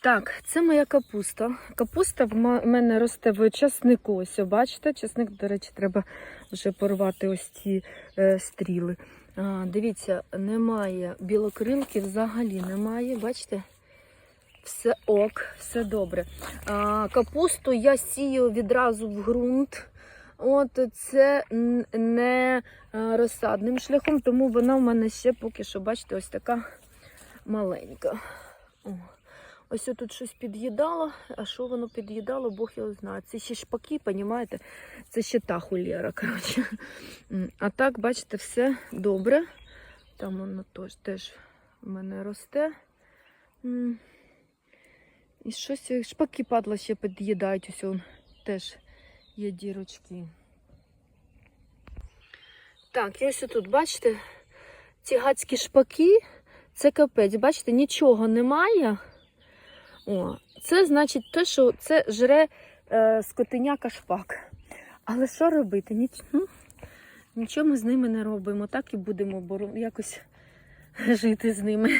Так, це моя капуста. Капуста в мене росте в часнику. Ось, бачите, часник, до речі, треба вже порвати ось ці е, стріли. А, дивіться, немає білокрилки, взагалі немає. Бачите? Все ок, все добре. А, капусту я сію відразу в ґрунт. От це не е, розсадним шляхом, тому вона в мене ще поки що, бачите, ось така маленька. О. Ось тут щось під'їдало, а що воно під'їдало, Бог його знає. Це ще шпаки, понімаєте? Це ще та хулєра, коротше. А так, бачите, все добре. Там воно теж, теж в мене росте. І щось е, шпаки падла ще під'їдають. Ось он теж є дірочки. Так, і ось тут, бачите, ці гадські шпаки, це капець. Бачите, нічого немає. О, це значить те, що це жре е, скотиняка шпак. Але що робити? Ніч... нічого ми з ними не робимо. Так і будемо якось жити з ними.